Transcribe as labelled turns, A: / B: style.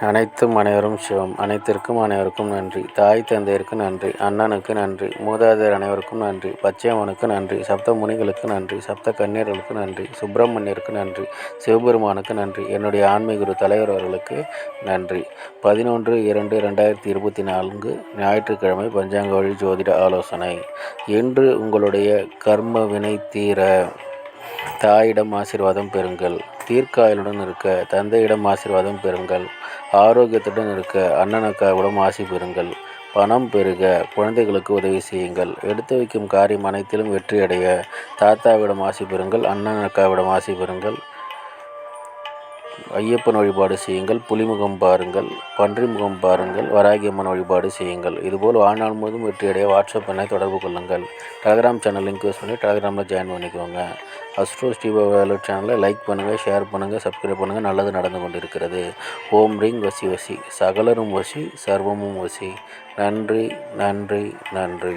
A: அனைத்தும் அனைவரும் சிவம். அனைத்திற்கும் அனைவருக்கும் நன்றி. தாய் தந்தையருக்கு நன்றி. அண்ணனுக்கு நன்றி. மூதாதையர் அனைவருக்கும் நன்றி. பச்சையம்மனுக்கு நன்றி. சப்த முனிகளுக்கு நன்றி. சப்த கன்னியர்களுக்கு நன்றி. சுப்பிரமணியருக்கு நன்றி. சிவபெருமானுக்கு நன்றி. என்னுடைய ஆன்மீக குரு தலைவர் அவர்களுக்கு நன்றி. பதினொன்று இரண்டு ரெண்டாயிரத்தி இருபத்தி நான்கு ஞாயிற்றுக்கிழமை பஞ்சாங்க வழி ஜோதிட ஆலோசனை. இன்று உங்களுடைய கர்ம வினை தீர தாயிடம் ஆசீர்வாதம் பெறுங்கள். தீர்க்காயலுடன் இருக்க தந்தையிடம் ஆசீர்வாதம் பெறுங்கள். ஆரோக்கியத்துடன் இருக்க அண்ணன் அக்காவிடம் ஆசி பெறுங்கள். பணம் பெருக குழந்தைகளுக்கு உதவி செய்யுங்கள். எடுத்து வைக்கும் காரியம் அனைத்திலும் வெற்றியடைய தாத்தாவிடம் ஆசி பெறுங்கள் அண்ணன் அக்காவிடம் ஆசி பெறுங்கள். ஐயப்பன் வழிபாடு செய்யுங்கள் புலிமுகம் பாருங்கள் பன்றி முகம் பாருங்கள் வராகியம்மன் வழிபாடு செய்யுங்கள். இதுபோல் வாழ்நாள் முழுவதும் வெற்றியடைய வாட்ஸ்அப் எண்ணை தொடர்பு கொள்ளுங்கள். டெலகிராம் சேனல் லிங்க் யூஸ் பண்ணி டெலகிராமில் ஜாயின் பண்ணிக்கோங்க. அஸ்ட்ரோ ஸ்ரீபா வேலட் சேனலை லைக் பண்ணுங்கள் ஷேர் பண்ணுங்கள் சப்ஸ்கிரைப் பண்ணுங்கள் நல்லது நடந்து கொண்டிருக்கிறது. ஓம் ரிங் வசி வசி. சகலரும் வசி சர்வமும் வசி. நன்றி நன்றி நன்றி.